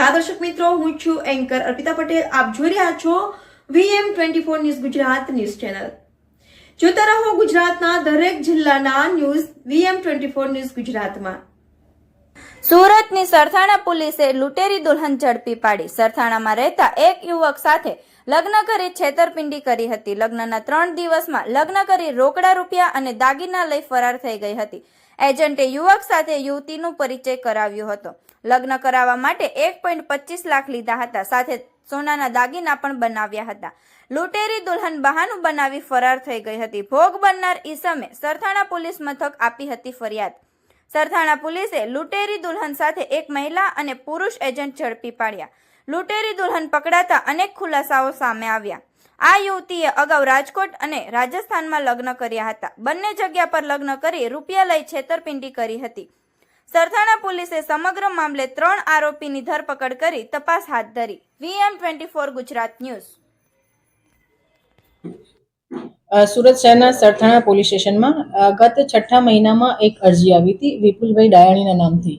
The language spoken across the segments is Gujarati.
નમસ્કાર દર્શક મિત્રો, હું છું એન્કર અર્પિતા પટેલ. આપ જોઈ રહ્યા છો VM twenty four news Gujarat news channel. જોતા રહો ગુજરાતના દરેક જિલ્લાના news VM twenty four news ગુજરાતમાં. સુરતની સરથાણા પોલીસે લૂંટેરી દુલ્હન ઝડપી પાડી. સરથાણામાં રહેતા એક યુવક સાથે લગ્ન કરી છેતરપિંડી કરી હતી. લગ્નના ત્રણ દિવસમાં લગ્ન કરી રોકડા રૂપિયા અને દાગીના લઈ ફરાર થઈ ગઈ હતી. એજન્ટે યુવક સાથે યુવતીનો પરિચય કરાવ્યો હતો. લગ્ન કરાવવા માટે એક પોઈન્ટ પચીસ લાખ લીધા હતા. સાથે સોનાના દાગીના પણ બનાવ્યા હતા. લૂંટેરી દુલ્હન બહાનું બનાવી ફરાર થઈ ગઈ હતી. ભોગ બનનાર ઈસમે સરથાણા પોલીસ મથક આપી હતી ફરિયાદ. સરથાણા પોલીસે લૂંટેરી દુલ્હન સાથે એક મહિલા અને પુરુષ એજન્ટ ઝડપી પાડ્યા. લૂંટેરી દુલ્હન પકડાતા અનેક ખુલાસાઓ સામે આવ્યા. આ યુવતીએ અગાઉ રાજકોટ અને રાજસ્થાનમાં લગ્ન કર્યા હતા. બંને જગ્યા પર લગ્ન કરી રૂપિયા લઈ છેતરપિંડી કરી હતી. સરથાણા પોલીસે સમગ્ર મામલે ત્રણ આરોપીની ધરપકડ કરી તપાસ હાથ ધરી. VM twenty four Gujarat news. Surat શહેરના સરથાણા પોલીસ સ્ટેશનમાં ગત છઠ્ઠા મહિનામાં એક અરજી આવી હતી વિપુલભાઈ ડાયાણીના નામથી.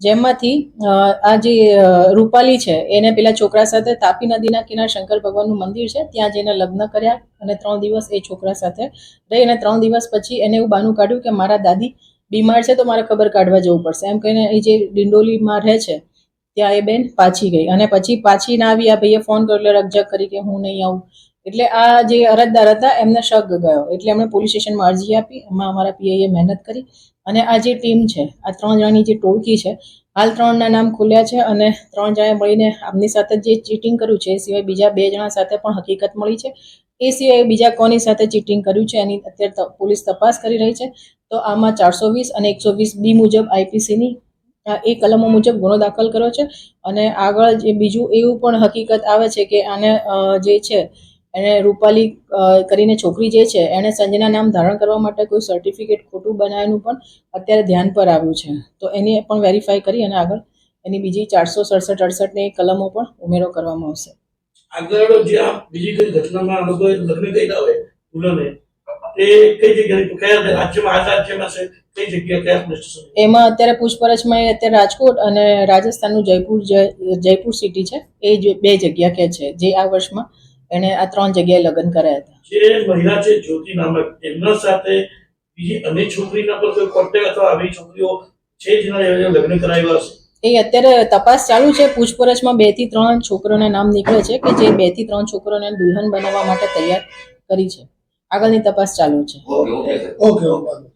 જેમાંથી આ જે રૂપાલી છે, એને પેલા છોકરા સાથે તાપી નદીના કિનારે શંકર ભગવાનનું મંદિર છે, ત્યાં જઈને લગ્ન કર્યા અને ત્રણ દિવસ એ છોકરા સાથે રહી અને ત્રણ દિવસ પછી એને એવું બાનું કાઢ્યું કે મારા દાદી બીમાર છે તો મારે ખબર કાઢવા જવું પડશે. એમ કહીને એ જે ડિંડોલીમાં રહે છે ત્યાં એ બેન પાછી ગઈ. અને પછી પાછી ના આવી આ ભાઈએ ફોન કર્યો એટલે રકઝક કરી કે હું નહીં આવું. એટલે આ જે અરજદાર હતા, એમને શક ગયો. એટલે એમણે પોલીસ સ્ટેશનમાં અરજી આપી. એમાં અમારા પીઆઈએ મહેનત કરી. અને આ જે ટીમ છે, આ ત્રણ જણાની જે ટોળકી છે, હાલ ત્રણના નામ ખુલ્યા છે અને ત્રણ જણાએ મળીને આમની સાથે જે ચીટિંગ કર્યું છે, એ સિવાય બીજા બે જણા સાથે પણ હકીકત મળી છે. એ સિવાય બીજા કોની સાથે ચીટિંગ કર્યું છે, એની અત્યારે પોલીસ તપાસ કરી રહી છે. તો આમાં ચારસો વીસ અને એકસો વીસ બી મુજબ આઈપીસીની એ કલમો મુજબ ગુનો દાખલ કર્યો છે. અને આગળ જે બીજું એવું પણ હકીકત આવે છે કે આને જે છે, એને રૂપાલી કરીને છોકરી જે છે એણે સંજના નામ ધારણ કરવા માટે કોઈ સર્ટિફિકેટ ખોટું બનાવ્યું પણ અત્યારે ધ્યાન પર આવ્યું છે. તો એની પણ વેરીફાઈ કરી અને આગળ એની બીજી ચારસો સડસઠ અડસઠની કલમો પણ ઉમેરો કરવામાં આવશે. આગળ જે બીજી કઈ ઘટનામાં લગ્ન કર્યા હોય એ કઈ જગ્યાએ કયા રાજ્યમાં આ રાજ્યમાં છે કઈ જગ્યા કયા પોલીસ સ્ટેશન એમાં અત્યારે પૂછપરછમાં એ અત્યારે રાજકોટ અને રાજસ્થાનનું જયપુર જયપુર સિટી છે એ બે જગ્યા કે છે જે આ વર્ષમાં એણે આ ત્રણ જગ્યાએ લગ્ન કર્યા હતા. જે મહિલા છે જ્યોતિ નામક એમના સાથે બીજી અનેક છોકરીના પર કોઈ કોન્ટેક્ટ અથવા આવી છોકરીઓ છે જેના લગ્ન કરાવ્યા હશે? એ અત્યારે તપાસ ચાલુ છે પૂછપરછમાં બેથી ત્રણ છોકરીઓના નામ નીકળે છે કે જે બેથી ત્રણ છોકરોને દુલ્હન બનાવવા માટે તૈયાર કરી છે. આગળની તપાસ ચાલુ છે. Okay okay okay okay